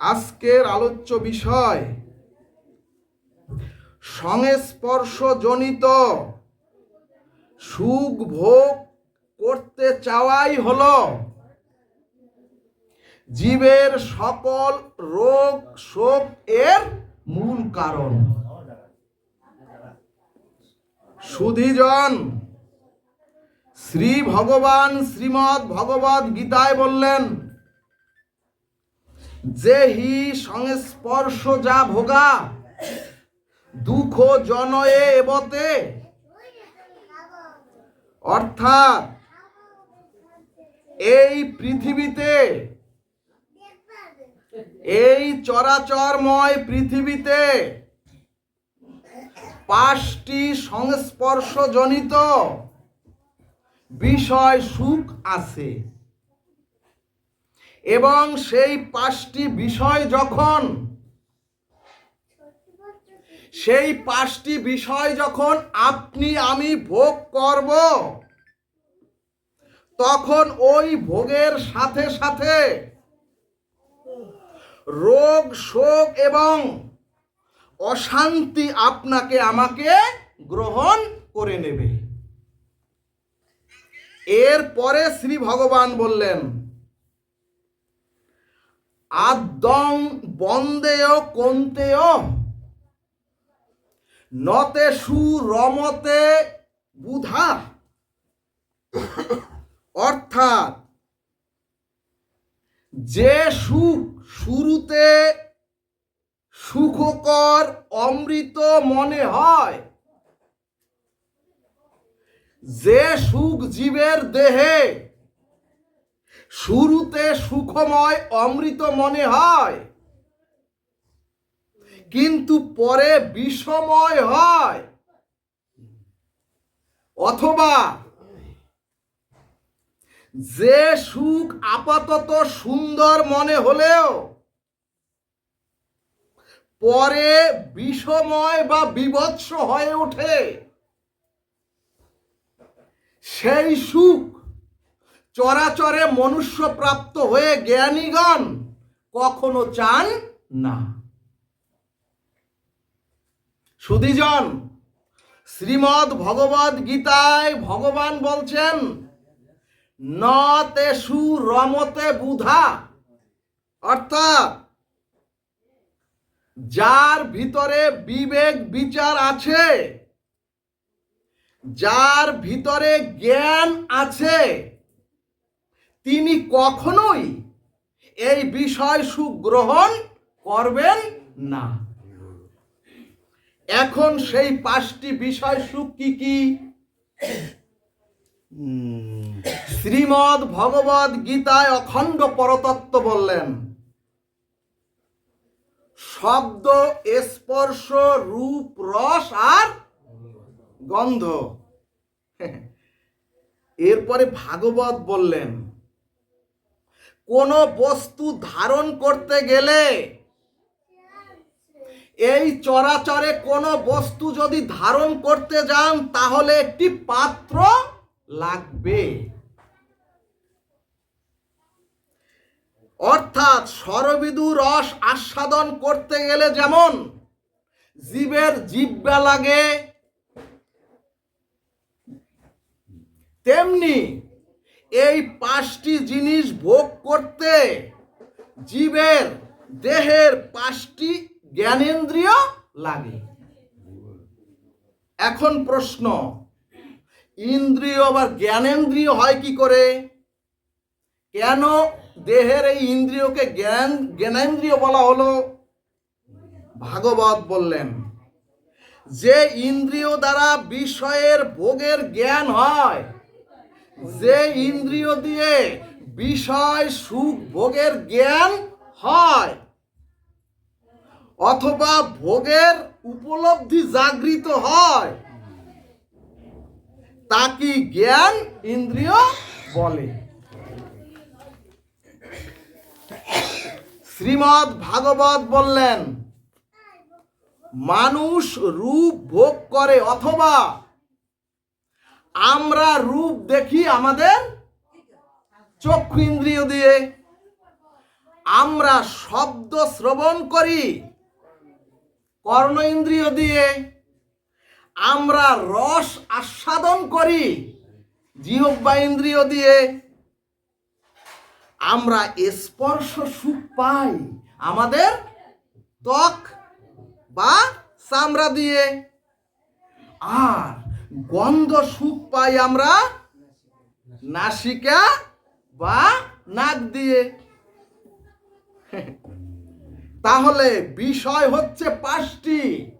আজকের আলোচ্য বিষয়, সংস্পর্শজনিত সুখ ভোগ করতে চাওয়াই হল জীবের সকল রোগ শোক এর মূল কারণ। সুধীজন শ্রী ভগবান শ্রীমৎ ভগবত গীতায় বললেন যে হি সংস্পর্শ যা ভোগা, দুঃখ জনয়ে এবতে। অর্থাৎ এই পৃথিবীতে, এই চরাচরময় পৃথিবীতে পাঁচটি সংস্পর্শজনিত বিষয় সুখ আছে। এবং সেই পাঁচটি বিষয় যখন, সেই পাঁচটি বিষয় যখন আপনি, আমি ভোগ করব, তখন ওই ভোগের সাথে সাথে রোগ, শোক এবং অশান্তি আপনাকে আমাকে গ্রহণ করে নেবে। এরপরে শ্রী ভগবান বললেন আদং বন্দেয় কন্তেয়। নতে সু রমতে বুধা। অর্থাৎ যে সুখ শুরুতে সুখকর অমৃত মনে হয়, যে সুখ জীবের দেহে শুরুতে সুখময় অমৃত মনে হয়, কিন্তু পরে বিষময় হয়। অথবা যে সুখ আপাতত সুন্দর মনে হলেও পরে বিষময় বা বিভৎস হয়ে ওঠে, সেই সুখ চরাচরে মনুষ্য প্রাপ্ত হয়ে জ্ঞানীগণ কখনো চান না। সুধীজন, শ্রীমদ ভগবদ গীতায় ভগবান বলছেন, ন তেসু রমতে বুধা। অর্থাৎ, যার ভিতরে বিবেক বিচার আছে, যার ভিতরে জ্ঞান আছে তিনি কখনোই এই বিষয় সুখ গ্রহণ করবেন না। এখন সেই পাঁচটি বিষয় সুখ কি কি? শ্রীমদ ভগবদ গীতায় অখণ্ড পরতত্ত্ব বললেন, শব্দ, স্পর্শ, রূপ, রস আর গন্ধ। এরপরে ভাগবত বললেন কোন বস্তু ধারণ করতে গেলে এই চরাচরে কোনো বস্তু যদি ধারণ করতে যান, তাহলে একটি পাত্র লাগবে। অর্থাৎ সরবিদু রস আস্বাদন করতে গেলে যেমন জীবের জিব্বা লাগে, তেমনি এই পাঁচটি জিনিস ভোগ করতে জীবের দেহের পাঁচটি জ্ঞানেন্দ্রিয় লাগে। এখন প্রশ্ন, ইন্দ্রিয় বা জ্ঞানেন্দ্রিয় হয় কি করে? কেন দেহের এই ইন্দ্রিয়কে জ্ঞান, জ্ঞানেন্দ্রিয় বলা হলো? ভাগবত বললেন, যে ইন্দ্রিয় দ্বারা বিষয়ের ভোগের জ্ঞান হয় যে ইন্দ্রিয় দিয়ে বিষয় সুখ ভোগের জ্ঞান হয়, অথবা ভোগের উপলব্ধি জাগৃত হয় তা কি জ্ঞান ইন্দ্রিয় বলে। শ্রীমৎ ভাগবত বললেন, মানুষ রূপ ভোগ করে অথবা আমরা রূপ দেখি আমাদের চক্ষু ইন্দ্রিয় দিয়ে। আমরা শব্দ শ্রবণ করি কর্ণ ইন্দ্রিয় দিয়ে। আমরা রস আস্বাদন করি জিহ্বা ইন্দ্রিয় দিয়ে। আমরা স্পর্শ সুখ পাই আমাদের ত্বক বা চামড়া দিয়ে। আর গন্ধ সুখ পাই আমরা নাসিকা বা নাক দিয়ে। তাহলে বিষয় হচ্ছে পাঁচটি।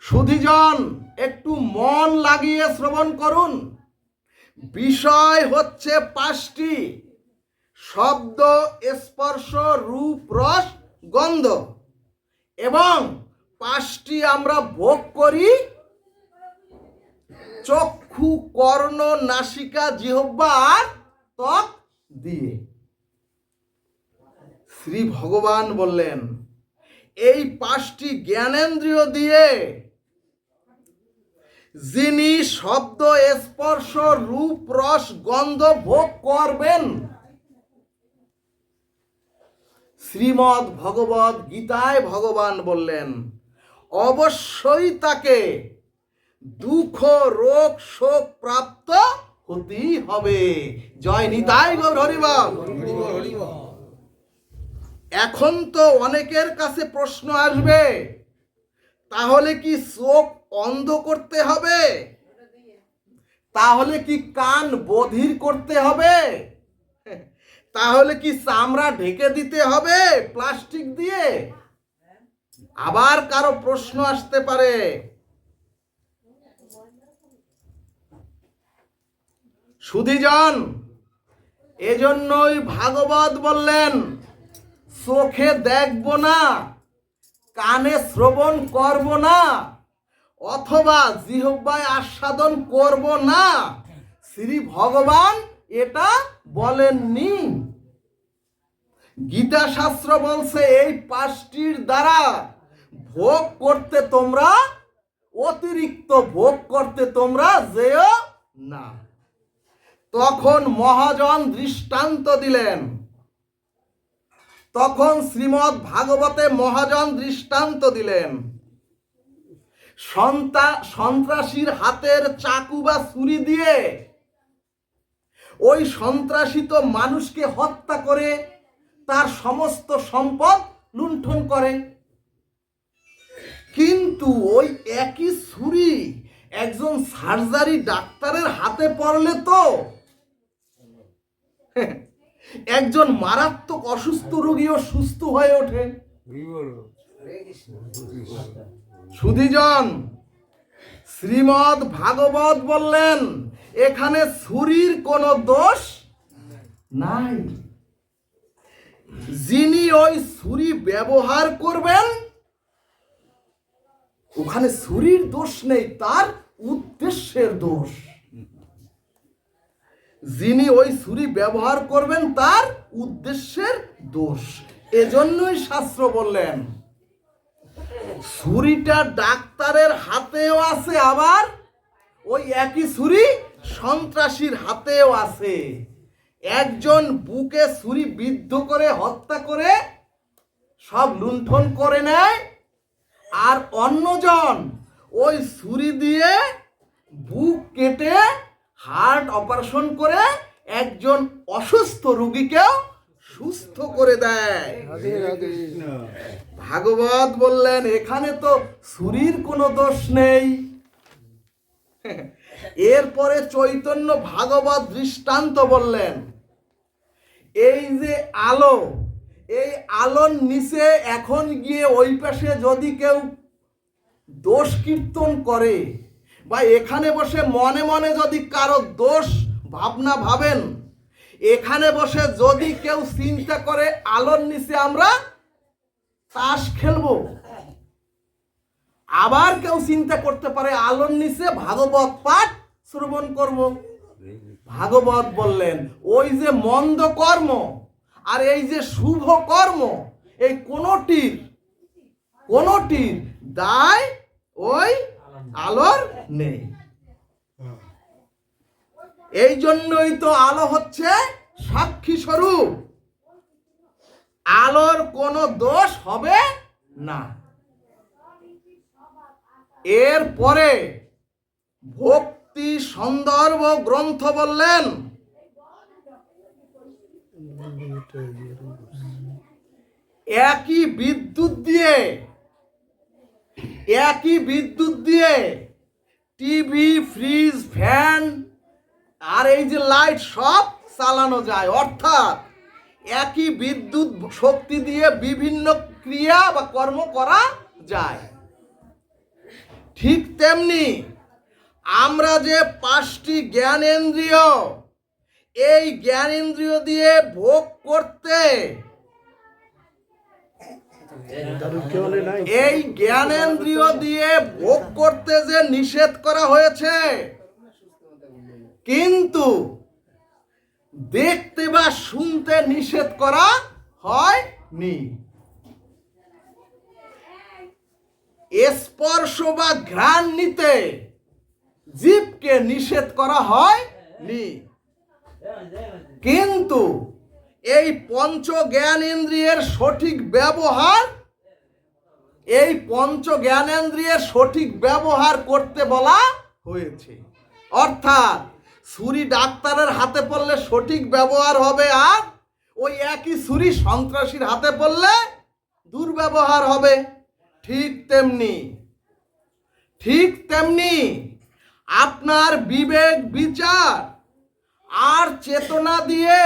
সুধিজন, একটু মন লাগিয়ে শ্রবণ করুন। বিষয় হচ্ছে পাঁচটি। শব্দ, স্পর্শ, রূপ, রস, গন্ধ। এবং পাঁচটি আমরা ভোগ করি চক্ষু কর্ণ নাসিকা জিহ্বা আর ত্বক দিয়ে। শ্রী ভগবান বললেন, এই পাঁচটি জ্ঞানেন্দ্রিয় দিয়ে যিনি শব্দ, স্পর্শ, রূপ, রস, গন্ধ ভোগ করবেন। শ্রীমদ ভগবত গীতায় ভগবান বললেন, অবশ্যই তাকে দুঃখ, রোগ, শোক প্রাপ্ত হতেই হবে। জয় নিতাই গৌর হরিবল। এখন তো অনেকের কাছে প্রশ্ন আসবে, তাহলে কি চোখ অন্ধ করতে হবে? তাহলে কি কান বধির করতে হবে? তাহলে কি চামড়া ঢেকে দিতে হবে প্লাস্টিক দিয়ে? আবার কারও প্রশ্ন আসতে পারে। সুধীজন এজন্যই ভাগবত বললেন, চোখে দেখব না, কানে শ্রবণ করব না, অথবা জিহ্বায় আস্বাদন করব না। শ্রী ভগবান এটা বলেননি। গীতা শাস্ত্র বলছে, এই পাঁচটির দ্বারা ভোগ করতে তোমরা, অতিরিক্ত ভোগ করতে তোমরা যেও না। তখন মহাজন দৃষ্টান্ত দিলেন। তখন শ্রীমৎ ভাগবতে মহাজন দৃষ্টান্ত দিলেন। সন্তা, সন্ত্রাসীর হাতের চাকু বা ছুরি দিয়ে ওই সন্ত্রাসী তো মানুষকে হত্যা করে তার সমস্ত সম্পদ লুণ্ঠন করে। কিন্তু ওই একই ছুরি একজন সার্জারি ডাক্তারের হাতে পড়লে তো একজন মারাত্মক অসুস্থ রোগীও সুস্থ হয়ে ওঠে। সুধীজন শ্রীমদ ভাগবত বললেন এখানে ছুরির কোনো দোষ নাই। যিনি ওই ছুরি ব্যবহার করবেন ওখানে ছুরির দোষ নেই তার উদ্দেশ্যের দোষ। যিনি ওই ছুরি ব্যবহার করবেন তার উদ্দেশ্যের দোষ। এজন্যই শাস্ত্র বললেন, ছুরিটা ডাক্তারের হাতেও আছে, আবার ওই একই ছুরি সন্ত্রাসীর হাতেও আছে। একজন বুকে ছুরি বিদ্ধ করে হত্যা করে সব লুণ্ঠন করে নেয়, আর অন্যজন ওই ছুরি দিয়ে বুক কেটে হার্ট অপারেশন করে একজন অসুস্থ রোগীকেও সুস্থ করে দেয়। ভাগবত বললেন এখানে তো ছুরির কোনো দোষ নেই। এরপরে চৈতন্য ভাগবত দৃষ্টান্ত বললেন এই যে আলো এই আলোর নিচে এখন গিয়ে ওই পাশে যদি কেউ দোষ কীর্তন করে বা এখানে বসে মনে মনে যদি কারও দোষ ভাবনা ভাবেন, এখানে বসে যদি কেউ চিন্তা করে আলোর নিচে আমরা তাস খেলব, আবার কেউ চিন্তা করতে পারে আলোর নিচে ভাগবত পাঠ শ্রবণ করব। ভাগবত বললেন, ওই যে মন্দ কর্ম আর এই যে শুভ কর্ম, এই কোনটির কোনটির দায় ওই আলোর নেই। এই জন্যই তো আলো হচ্ছে সাক্ষী স্বরূপ। আলোর কোনো দোষ হবে না। এরপরে ভক্তি সন্দর্ভ গ্রন্থ বললেন, একই বিদ্যুৎ দিয়ে একই বিদ্যুৎ দিয়ে টিভি, ফ্রিজ, ফ্যান আর এই যে লাইট সব চালানো যায়। অর্থাৎ একই বিদ্যুৎ শক্তি দিয়ে বিভিন্ন ক্রিয়া বা কর্ম করা যায়। ঠিক তেমনি আমরা যে পাঁচটি জ্ঞানেন্দ্রিয়, এই জ্ঞানেন্দ্রিয় দিয়ে ভোগ করতে এই জ্ঞানেন্দ্রিয় দিয়ে ভোগ করতে যে নিষেধ করা হয়েছে, কিন্তু দেখতে বা শুনতে নিষেধ করা হয়নি। স্পর্শ বা ঘ্রাণ নিতে জীবকে নিষেধ করা হয়নি। কিন্তু এই পঞ্চ জ্ঞানেন্দ্রিয়ের সঠিক ব্যবহার, এই পঞ্চ জ্ঞানেন্দ্রিয়ের সঠিক ব্যবহার করতে বলা হয়েছে। অর্থাৎ ছুরি ডাক্তারের হাতে পড়লে সঠিক ব্যবহার হবে আর ওই একই ছুরি সন্ত্রাসীর হাতে পড়লে দুর্ব্যবহার হবে। ঠিক তেমনি ঠিক তেমনি আপনার বিবেক, বিচার আর চেতনা দিয়ে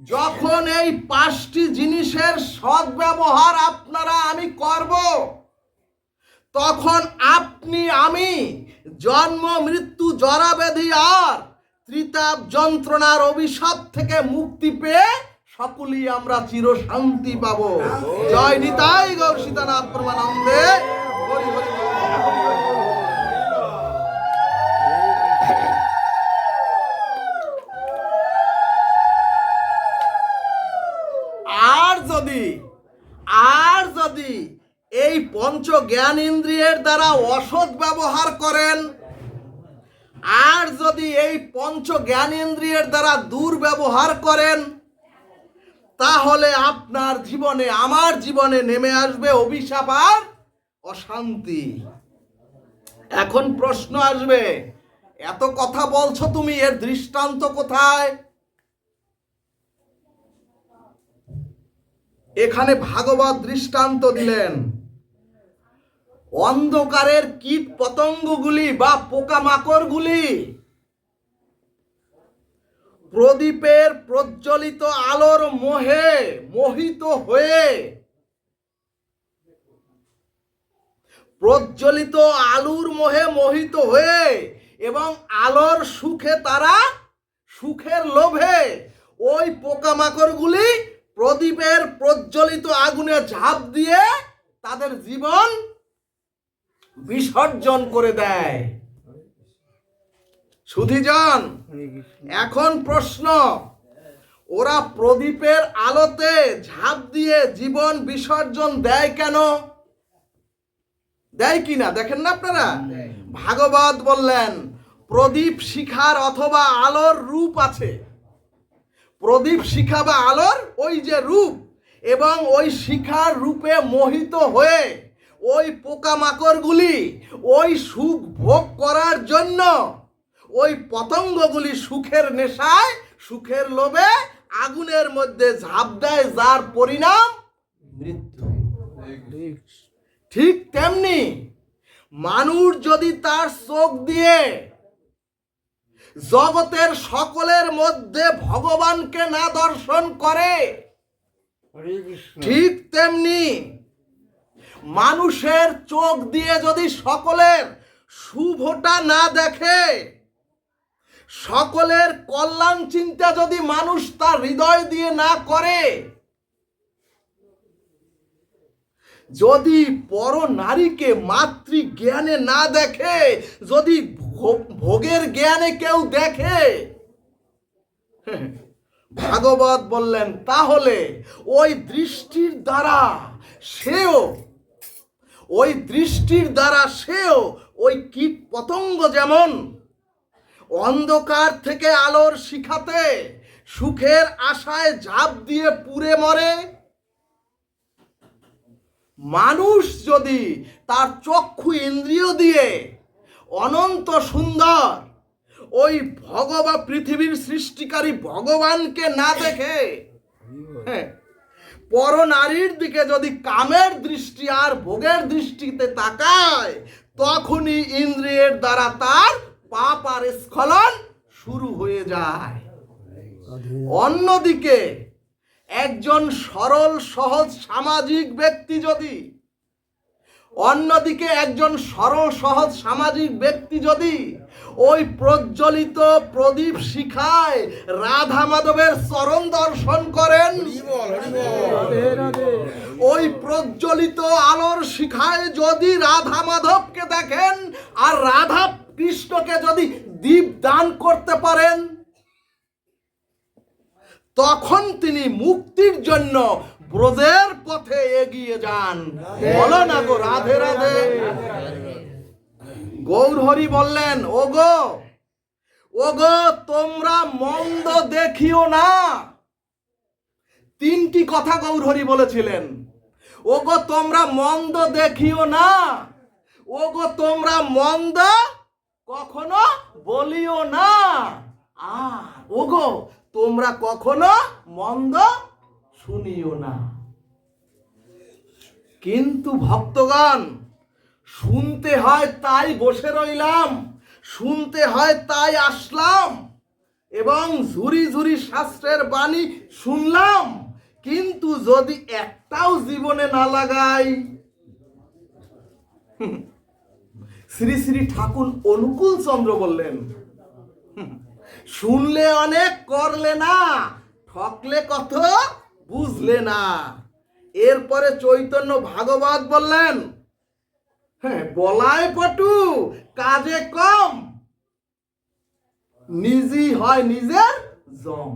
যখন এই পাঁচটি জিনিসের সদ্ব্যবহার আপনারা আমি করব তখন আপনি আমি জন্ম মৃত্যু জরাব্যাধি আর ত্রিতাপ যন্ত্রণার অভিশাপ থেকে মুক্তি পেয়ে সকলেই আমরা চির শান্তি পাবো। জয় নিতাই গৌর সীতানাথ প্রমানন্দে হরি হরি। জ্ঞান ইন্দ্রিয়ের দ্বারা অসৎ ব্যবহার করেন। আর যদি এই পঞ্চ জ্ঞান ইন্দ্রিয়ের দ্বারা দুর্ব্যবহার করেন, তাহলে আপনার জীবনে, আমার জীবনে নেমে আসবে অভিশাপ আর অশান্তি। এখন প্রশ্ন আসবে, এত কথা বলছো তুমি, এর দৃষ্টান্ত কোথায়? এখানে ভাগবত দৃষ্টান্ত দিলেন। অন্ধকারের কীট পতঙ্গগুলি বা পোকামাকড়গুলি। প্রদীপের প্রজ্বলিত আলোর মোহে মোহিত হয়ে প্রজ্বলিত আলুর মোহে মোহিত হয়ে এবং আলোর সুখে তারা সুখের লোভে ওই পোকামাকড়গুলি প্রদীপের প্রজ্বলিত আগুনে ঝাঁপ দিয়ে তাদের জীবন বিসর্জন করে দেয়। সুধিজন এখন প্রশ্ন ওরা প্রদীপের আলোতে ঝাঁপ দিয়ে জীবন বিসর্জন দেয় কেন? দেয় কি না? দেখেন না আপনারা? ভাগবত বললেন প্রদীপ শিখার অথবা আলোর রূপ আছে। প্রদীপ শিখা বা আলোর ওই যে রূপ এবং ওই শিখার রূপে মোহিত হয়ে ওই পোকামাকড়গুলি ওই সুখ ভোগ করার জন্য ওই পতঙ্গগুলি সুখের নেশায় সুখের লোভে আগুনের মধ্যে ঝাঁপ দেয় যার পরিণাম মৃত্যু। ঠিক তেমনি মানুষ যদি তার চোখ দিয়ে জগতের সকলের মধ্যে ভগবানকে না দর্শন করে ঠিক তেমনি মানুষের চোখ দিয়ে যদি সকলের শুভটা না দেখে, সকলের কল্যাণ চিন্তা যদি মানুষ তার হৃদয় দিয়ে না করে, যদি পর নারীকে মাতৃ জ্ঞানে না দেখে, যদি ভোগের জ্ঞানে কেউ দেখে, ভাগবত বললেন, তাহলে ওই দৃষ্টির দ্বারা সেও ওই দৃষ্টির দ্বারা সেও ওই কীট পতঙ্গ যেমন। অন্ধকার থেকে আলোর শিখাতে সুখের আশায় ঝাঁপ দিয়ে পুড়ে মরে। মানুষ যদি তার চক্ষু ইন্দ্রিয় দিয়ে অনন্ত সুন্দর, ওই ভগবা পৃথিবীর সৃষ্টিকারী ভগবানকে না দেখে হ্যাঁ পর নারীর দিকে যদি কামের দৃষ্টি আর ভোগের দৃষ্টিতে তাকায়, তখনই ইন্দ্রিয়ের দ্বারা তার পাপ আর স্খলন শুরু হয়ে যায়। অন্যদিকে একজন সরল, সহজ, সামাজিক ব্যক্তি যদি, অন্যদিকে একজন সরল, সহজ, সামাজিক ব্যক্তি যদি ওই প্রজ্বলিত প্রদীপ শিখায় রাধা মাধবের চরণ দর্শন করেন। ওই প্রজ্বলিত আলোর শিখায় যদি রাধা মাধবকে দেখেন আর রাধা কৃষ্ণকে যদি দীপ দান করতে পারেন তখন তিনি মুক্তির জন্য ব্রজের পথে এগিয়ে যান। বলো না গো রাধে রাধে। গৌরহরি বললেন ও গো ও গো তোমরা মন্দ দেখিও না। তিনটি কথা গৌরহরি বলেছিলেন ও গো তোমরা মন্দ দেখিও না। ও গো তোমরা মন্দ কখনো বলিও না। আর ও গো তোমরা কখনো মন্দ শুনিও না। কিন্তু ভক্তগণ শুনতে হয় তাই বসে রইলাম, শুনতে হয় তাই আসলাম এবং ঝুরি ঝুরি শাস্ত্রের বাণী শুনলাম, কিন্তু যদি একটাও জীবনে না লাগাই শ্রী শ্রী ঠাকুর অনুকূল চন্দ্র বললেন শুনলে অনেক করলে না, ঠকলে কত বুঝলে না। এরপরে চৈতন্য ভাগবত বললেন হ্যাঁ বলায় পটু, কাজে কম। নিজই হয় নিজের জম।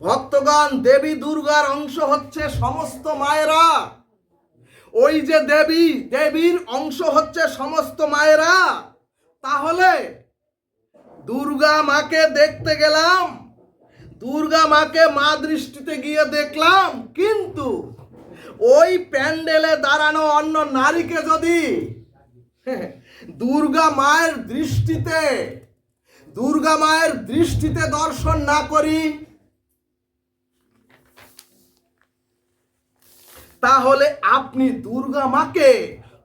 ভক্তগণ, দেবী দুর্গার অংশ হচ্ছে সমস্ত মায়েরা। ওই যে দেবী, দেবীর অংশ হচ্ছে সমস্ত মায়েরা। তাহলে দুর্গা মাকে দেখতে গেলাম, দুর্গা মাকে মা দৃষ্টিতে গিয়ে দেখলাম, কিন্তু ওই প্যান্ডেলে দাঁড়ানো অন্য নারীকে যদি দুর্গা মায়ের দৃষ্টিতে, দুর্গা মায়ের দৃষ্টিতে দর্শন না করি, তাহলে আপনি দুর্গা মাকে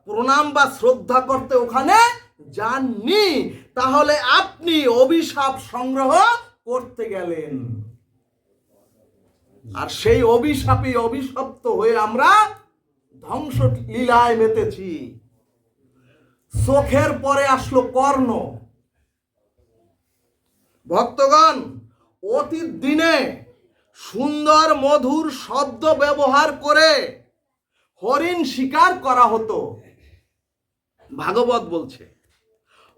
প্রণাম বা শ্রদ্ধা করতে ওখানে যাননি। তাহলে আপনি অভিশাপ সংগ্রহ করতে গেলেন। আর সেই অভিশাপে অভিশপ্ত হয়ে আমরা ধ্বংস লীলায় মেতেছি। চোখের পরে আসলো কর্ণ। ভক্তগণ, অতীত দিনে সুন্দর মধুর শব্দ ব্যবহার করে হরিণ শিকার করা হতো। ভাগবত বলছে,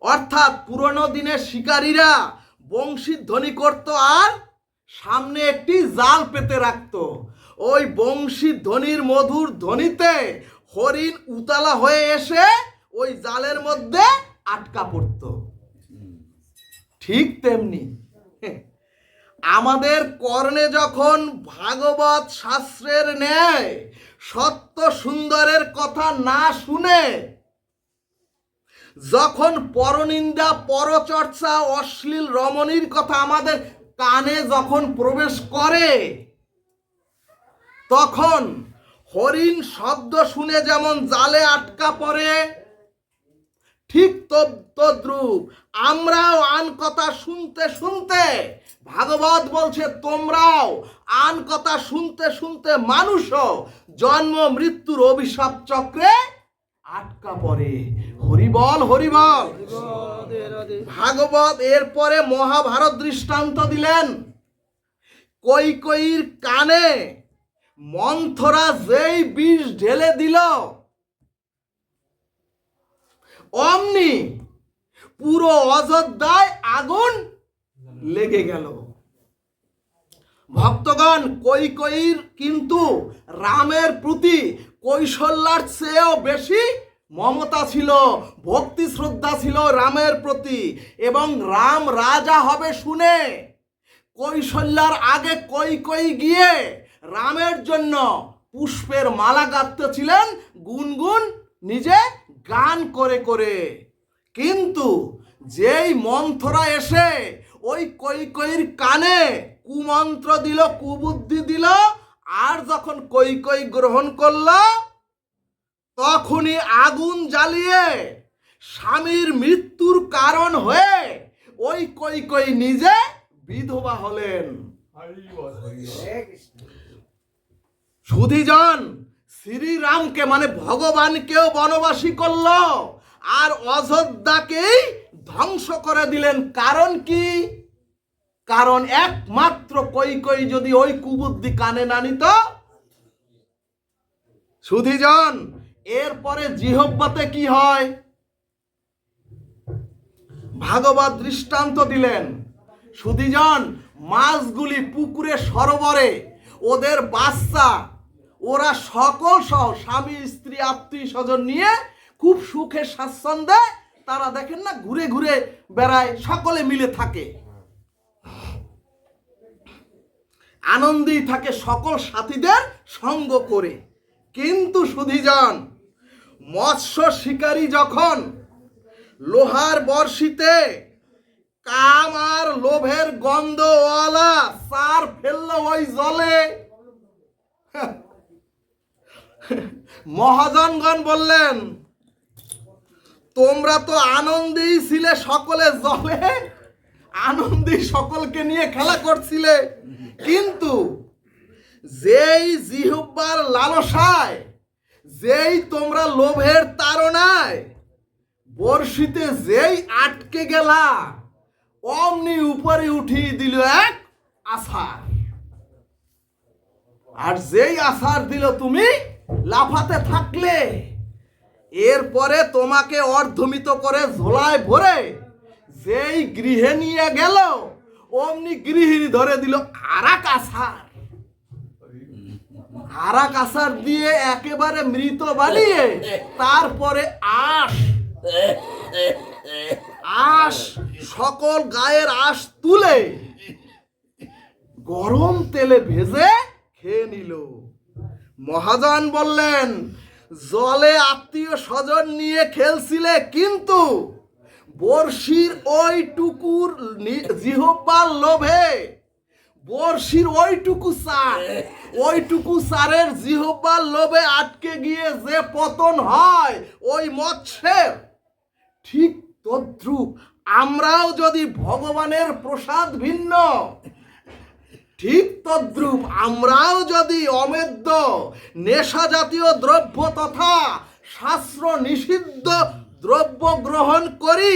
অর্থাৎ পুরনো দিনের শিকারীরা বংশী ধ্বনি করত আর সামনে একটি জাল পেতে রাখতো। ওই বংশী ধ্বনির মধুর ধ্বনিতে হরিণ উতালা হয়ে এসে ওই জালের মধ্যে আটকা পড়তো। ঠিক তেমনি। আমাদের কর্ণে যখন ভাগবত শাস্ত্রের ন্যায় সত্য সুন্দরের কথা না শুনে যখন পরনিন্দা, পরচর্চা, অশ্লীল রমণীর কথা আমাদের কানে যখন প্রবেশ করে, তখন হরিণ শব্দ শুনে যেমন জালে আটকা পড়ে, ঠিক তদ- তদ্রূপ আমরাও আন কথা শুনতে শুনতে, ভাগবত বলছে, তোমরাও আন কথা শুনতে শুনতে মানুষও জন্ম মৃত্যুর অভিশাপ চক্রে আটকা পড়ে। হরিবল হরিবল ভাগবত এরপরে মহাভারত দৃষ্টান্ত দিলেন। কৈকয়ীর কানে মন্থরা যেই বিষ ঢেলে দিল। অমনি পুরো অযোধ্যায় আগুন লেগে গেল। ভক্তগণ কৈকয়ীর কিন্তু রামের প্রতি কৈশল্যার চেয়েও বেশি মমতা ছিল, ভক্তি শ্রদ্ধা ছিল রামের প্রতি, এবং রাম রাজা হবে শুনে কৈশল্যার আগে কই কই গিয়ে রামের জন্য পুষ্পের মালা গাঁথতেছিলেন, গুনগুন নিজে গান করে করে। কিন্তু যেই মন্থরা এসে ওই কই কইর কানে কুমন্ত্র দিল, কুবুদ্ধি দিল, আর যখন কই কই গ্রহণ করল তখনই আগুন জ্বালিয়ে স্বামীর মৃত্যুর কারণ হয়ে ওই কই কই নিজে বিধবা হলেন। সুধীজন শ্রীরামকে মানে ভগবানকেও বনবাসী করল, আর অযোধ্যাকেই ধ্বংস করে দিলেন। কারণ কি? কারণ একমাত্র কই কই যদি ওই কুবুদ্ধি কানে না নিত। সুধীজন এরপরে জিহব্বাতে কি হয়? ভাগবত দৃষ্টান্ত দিলেন। সুধীজন, মাছগুলি পুকুরে সরোবরে, ওদের বাচ্চা, ওরা সকল সহ স্বামী, স্ত্রী, আত্মীয় স্বজন নিয়ে খুব সুখে স্বাচ্ছন্দ্যে তারা দেখেন না ঘুরে ঘুরে বেড়ায়, সকলে মিলে থাকে। আনন্দেই থাকে সকল সাথীদের সঙ্গ করে। কিন্তু সুধীজন মৎস্য শিকারী যখন লোহার বর্ষিতে কাম আর লোভের গন্ধওয়ালা সার ফেলল ওই জলে, মহাজনগণ বললেন, তোমরা তো আনন্দেই ছিলে সকলে জলে, আনন্দেই সকলকে নিয়ে খেলা করছিলে। কিন্তু যেই জিহুব্বার লালসায় যেই তোমরা লোভের তাড়নায় বর্ষিতে যেই আটকে গেলা, অমনি উপরে উঠিয়ে দিল এক আছার আর যেই আছার দিল তুমি, লাফাতে থাকলে, এরপরে তোমাকে অর্ধমিত করে ঝোলায় ভরে যেই গৃহে নিয়ে গেল, অমনি গৃহিণী ধরে দিল আরাক আছার আরাক আছার দিয়ে একেবারে মৃত বানিয়ে তারপরে আশ। আশ, সকল গায়ের আশ তুলে গরম তেলে ভেজে খেয়ে নিল। মহাজন বললেন, জলে আত্মীয় স্বজন নিয়ে খেলছিলে কিন্তু বর্ষির ওইটুকুর নি- জিহ্বার লোভে বর্ষির ওইটুকু সার। ওইটুকু সারের জিহ্বার লোভে আটকে গিয়ে যে পতন হয়, ওই মৎস্যের ঠিক তদ্রুপ আমরাও যদি ভগবানের প্রসাদ ভিন্ন, ঠিক তদ্রুপ আমরাও যদি অমেদ্য, নেশা জাতীয় দ্রব্য তথা শাস্ত্র নিষিদ্ধ দ্রব্য গ্রহণ করি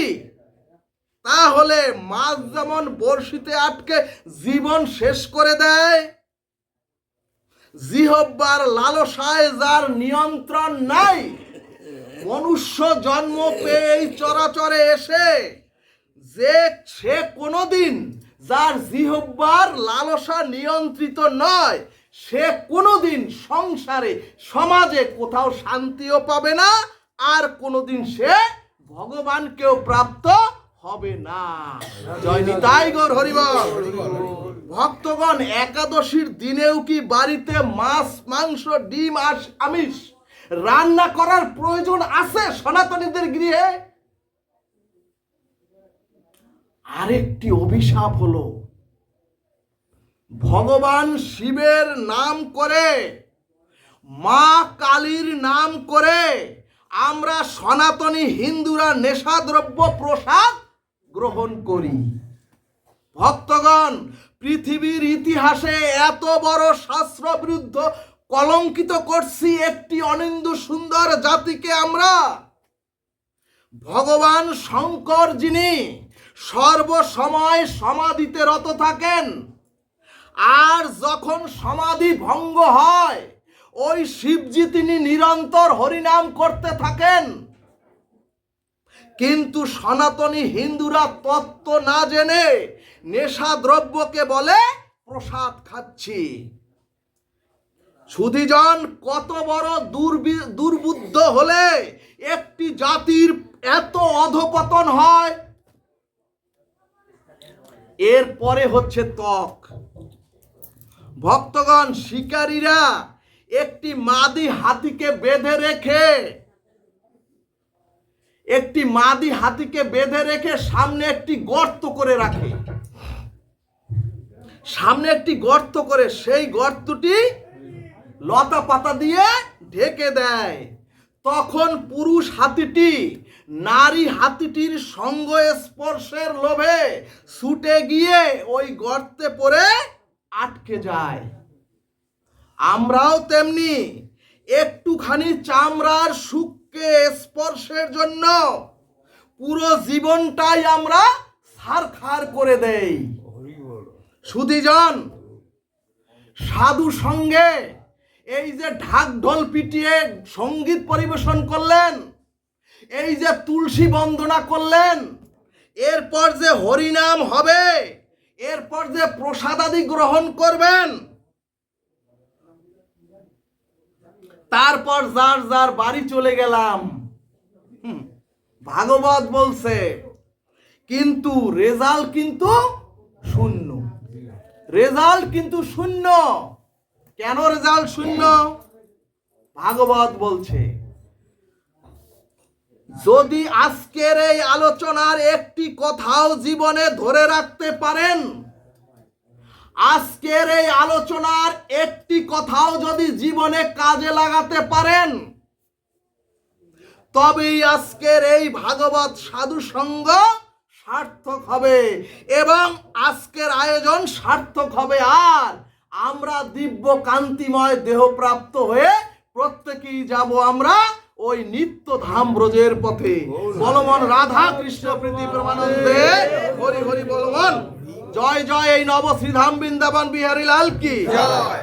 তাহলে মাছ যেমন বর্ষিতে আটকে জীবন শেষ করে দেয় জিহব্বার লালসায় যার নিয়ন্ত্রণ নাই, মনুষ্য জন্ম পেয়ে এই চরাচরে এসে যে সে কোনোদিন যার জিহব্বার লালসা নিয়ন্ত্রিত নয়, সে কোনোদিন সংসারে, সমাজে কোথাও শান্তিও পাবে না, আর কোনোদিন সে ভগবানকেও প্রাপ্ত হবে না। জয় নিতাই গৌর হরিবল। ভক্তগণ, একাদশীর দিনেও কি বাড়িতে মাছ, মাংস, ডিম আর আমিষ রান্না করার প্রয়োজন আছে সনাতনীদের গৃহে? আরেকটি অভিশাপ হলো, ভগবান শিবের নাম করে, মা কালীর নাম করে আমরা সনাতনী হিন্দুরা নেশাদ্রব্য প্রসাদ গ্রহণ করি। ভক্তগণ, পৃথিবীর ইতিহাসে এত বড় শাস্ত্র বিরুদ্ধ কলঙ্কিত করছি একটি অনিন্দু সুন্দর জাতিকে আমরা। ভগবান শঙ্কর যিনি সর্বসময় সমাধিতে রত থাকেন, আর যখন সমাধি ভঙ্গ হয়, ওই শিবজি তিনি নিরন্তর হরিনাম করতে থাকেন। কিন্তু সনাতনী হিন্দুরা তত্ত্ব না জেনে নেশা দ্রব্যকে বলে প্রসাদ খাচ্ছি। সুধীজন, কত বড় দুর্বি- দুর্বুদ্ধ হলে একটি জাতির এত অধপতন হয়? এরপরে হচ্ছে ত্বক। ভক্তগণ, শিকারীরা একটি মাদি হাতিকে বেঁধে রেখে একটি মাদি হাতিকে বেঁধে রেখে সামনে একটি গর্ত করে রাখে। সামনে একটি গর্ত করে সেই গর্তটি লতা পাতা দিয়ে ঢেকে দেয়। তখন পুরুষ হাতিটি নারী হাতিটির সঙ্গ স্পর্শের লোভে ছুটে গিয়ে ওই গর্তে পড়ে আটকে যায়। আমরাও তেমনি একটুখানি চামড়ার সুখকে স্পর্শের জন্য? পুরো জীবনটাই আমরা সারখার করে দেই। সুদীজন সাধু সঙ্গে এই যে ঢাক ঢোল পিটিয়ে সংগীত পরিবেশন করলেন, এই যে তুলসী বন্দনা করলেন, এরপর যে হরিনাম হবে, এরপর যে প্রসাদাদি গ্রহণ করবেন তারপর যার যার বাড়ি চলে গেলাম। ভাগবত বলছে, কিন্তু রেজাল্ট কিন্তু শূন্য। রেজাল্ট কিন্তু শূন্য। কেন রেজাল্ট শূন্য? ভাগবত বলছে, যদি আজকের এই আলোচনার একটি কথাও জীবনে ধরে রাখতে পারেন আজকের এই আলোচনার একটি কথাও যদি জীবনে কাজে লাগাতে পারেন, তবেই আজকের এই ভাগবত সাধু সঙ্গ সার্থক হবে এবং আজকের আয়োজন সার্থক হবে। আর আমরা দিব্য কান্তিময় দেহপ্রাপ্ত হয়ে প্রত্যেকেই যাব আমরা ওই নিত্য ধাম ব্রজের পথে। বলমন, রাধা কৃষ্ণ প্রীতি প্রমানন্দে। হরি হরি বলমন। জয় জয় এই নব শ্রীধাম বৃন্দাবন বিহারী লাল কি? জয়।